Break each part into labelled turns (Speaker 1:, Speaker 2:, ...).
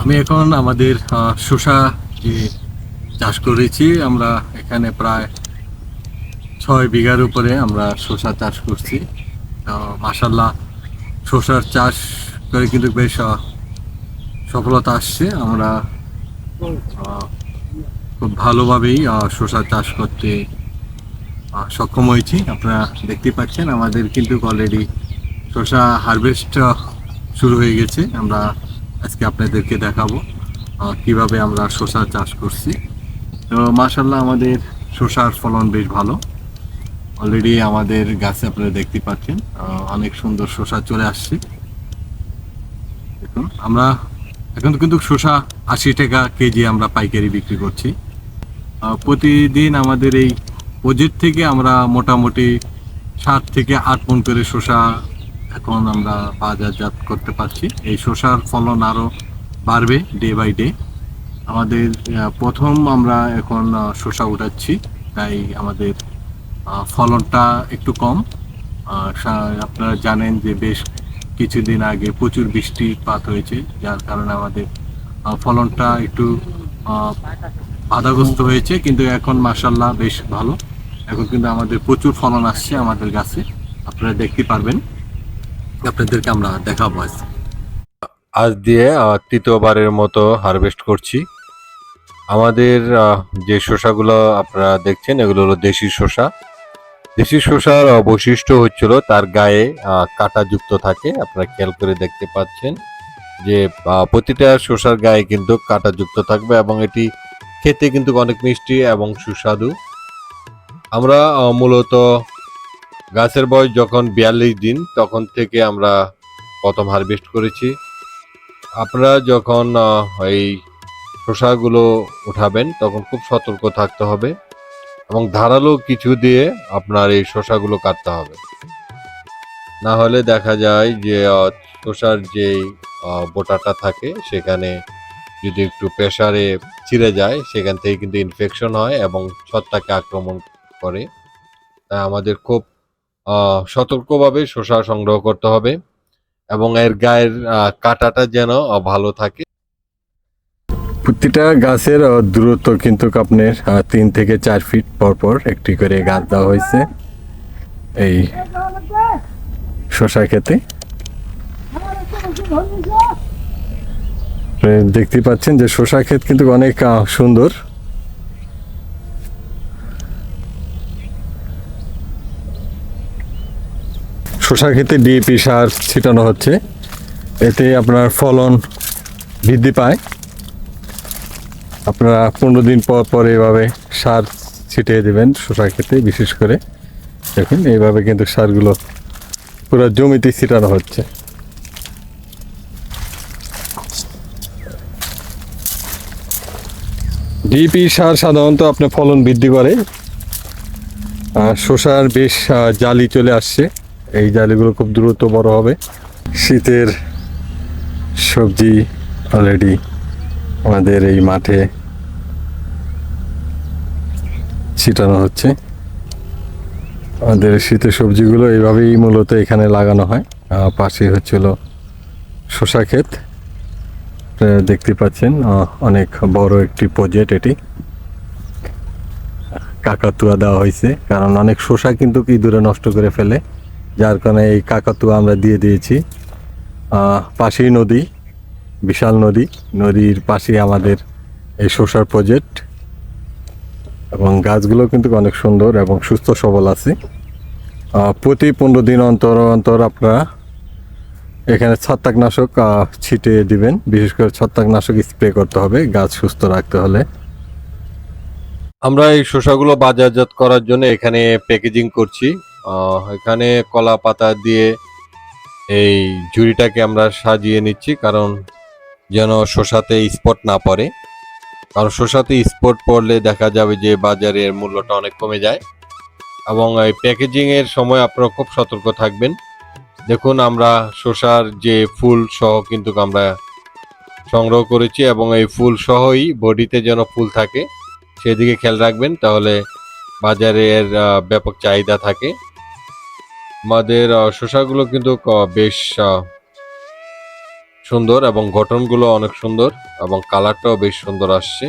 Speaker 1: আমি এখন আমাদের শসা যে চাষ করেছি, আমরা এখানে প্রায় ছয় বিঘার উপরে আমরা শসা চাষ করছি। তো মাসাল্লাহ শসার চাষ করে কিন্তু বেশ সফলতা আসছে। আমরা খুব ভালোভাবেই শসা চাষ করতে সক্ষম হয়েছি। আপনারা দেখতে পাচ্ছেন, আমাদের কিন্তু অলরেডি শসা হারভেস্ট শুরু হয়ে গেছে। আমরা আজকে আপনাদেরকে দেখাবো কীভাবে আমরা শসা চাষ করছি। তো মাশাল্লাহ আমাদের শসার ফলন বেশ ভালো। অলরেডি আমাদের গাছে আপনারা দেখতে পাচ্ছেন অনেক সুন্দর শসা চলে আসছে। দেখুন, আমরা এখন কিন্তু শসা আশি টাকা কেজি আমরা পাইকারি বিক্রি করছি। প্রতিদিন আমাদের এই প্রজেক্ট থেকে আমরা মোটামুটি সাত থেকে আট মন করে শসা এখন আমরা বাজারজাত করতে পারছি। এই শসার ফলন আরও বাড়বে ডে বাই ডে আমাদের প্রথম আমরা এখন শসা উঠাচ্ছি, তাই আমাদের ফলনটা একটু কম। আপনারা জানেন যে বেশ কিছুদিন আগে প্রচুর বৃষ্টিপাত হয়েছে, যার কারণে আমাদের ফলনটা একটু বাধাগ্রস্ত হয়েছে, কিন্তু এখন মাসাল্লাহ বেশ ভালো। এখন কিন্তু আমাদের প্রচুর ফলন আসছে আমাদের গাছে, আপনারা দেখতে পারবেন। আপনাদেরকে আমরা দেখাবো আজ। আজ দিয়ে তৃতীয়বারের মতো হারভেস্ট করছি। আমাদের যে শসাগুলো আপনারা দেখছেন এগুলো হলো দেশি শসা। দেশি শসার বৈশিষ্ট্য হচ্ছিল তার গায়ে আহ, কাঁটাযুক্ত থাকে। আপনারা খেয়াল করে দেখতে পাচ্ছেন যে প্রতিটা শসার গায়ে কিন্তু কাঁটাযুক্ত থাকবে এবং এটি খেতে কিন্তু অনেক মিষ্টি এবং সুস্বাদু। আমরা মূলত গাছের বয়স যখন বিয়াল্লিশ দিন, তখন থেকে আমরা প্রথম হারভেস্ট করেছি। আপনারা যখন এই শসাগুলো উঠাবেন, তখন খুব সতর্ক থাকতে হবে এবং ধারালো কিছু দিয়ে আপনার এই শসাগুলো কাটতে হবে। না হলে দেখা যায় যে শসার যে বোটাটা থাকে, সেখানে যদি একটু প্রেসারে ছিঁড়ে যায়, সেখান থেকে কিন্তু ইনফেকশন হয় এবং ছত্রাকে আক্রমণ করে। তাই আমাদের খুব সতর্কভাবে শসা সংগ্রহ করতে হবে এবং এর গায়ের কাঁটাটা যেন ভালো থাকে। প্রতিটা গাছের দূরত্ব কিন্তু আপনার তিন থেকে চার ফিট পর পর একটি করে গাছ দেওয়া হয়েছে। এই শসা খেতে। দেখতে পাচ্ছেন যে শসা ক্ষেত কিন্তু অনেক সুন্দর। শসা ক্ষেতে ডিএপি সার ছিটানো হচ্ছে। এতে আপনার ফলন বৃদ্ধি পায়। আপনারা পনেরো দিন পর পর এভাবে সার ছিটিয়ে দেবেন শসা ক্ষেতে বিশেষ করে। দেখুন, এইভাবে কিন্তু সারগুলো পুরো জমিতে ছিটানো হচ্ছে। ডিপি সার সাধারণত আপনার ফলন বৃদ্ধি করে। আর শসার বেশ জালি চলে আসছে। এই জালিগুলো খুব দ্রুত বড় হবে। শীতের সবজি অলরেডি আমাদের এই মাঠে ছিটানো হচ্ছে। আমাদের শীতের সবজিগুলো এইভাবেই মূলত এখানে লাগানো হয়। পাশে হচ্ছিল শসা ক্ষেত। দেখতে পাচ্ছেন অনেক বড় একটি প্রজেক্ট এটি। কাকাতুয়া দেওয়া হয়েছে, কারণ অনেক শসা কিন্তু ইঁদুরে নষ্ট করে ফেলে। যার কারণে এই কাকাতুয়া আমরা দিয়ে দিয়েছি। পাশেই নদী, বিশাল নদী। নদীর পাশে আমাদের এই শসার প্রজেক্ট। এবং গাছগুলো কিন্তু অনেক সুন্দর এবং সুস্থ সবল আছে। প্রতি পনেরো দিন অন্তর অন্তর আপনারা এখানে ছত্রাকনাশক ছিটিয়ে দিবেন। বিশেষ করে ছত্রাকনাশক স্প্রে করতে হবে, গাছ সুস্থ রাখতে হলে। আমরা এই শসাগুলো বাজারজাত করার জন্য এখানে প্যাকেজিং করছি। এখানে কলা পাতা দিয়ে এই ঝুড়িটাকে আমরা সাজিয়ে নিচ্ছি, কারণ যেন শসাতে স্পট না পড়ে। কারণ শসাতে স্পট পড়লে দেখা যাবে যে বাজারের মূল্যটা অনেক কমে যায়। এবং এই প্যাকেজিংয়ের সময় আপনারা খুব সতর্ক থাকবেন। দেখুন, আমরা শসার যে ফুল সহ কিন্তু আমরা সংগ্রহ করেছি এবং এই ফুল সহই বডিতে যেন ফুল থাকে, সেদিকে খেয়াল রাখবেন, তাহলে বাজারের ব্যাপক চাহিদা থাকে। আমাদের শসাগুলো কিন্তু বেশ
Speaker 2: সুন্দর এবং গঠনগুলো অনেক সুন্দর এবং কালারটাও বেশ সুন্দর আসছে।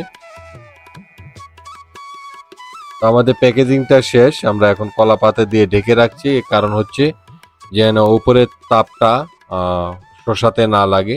Speaker 2: আমাদের প্যাকেজিংটা শেষ, আমরা এখন কলা পাতা দিয়ে ঢেকে রাখছি কারণ হচ্ছে যেন উপরের তাপটা শোষাতে না লাগে।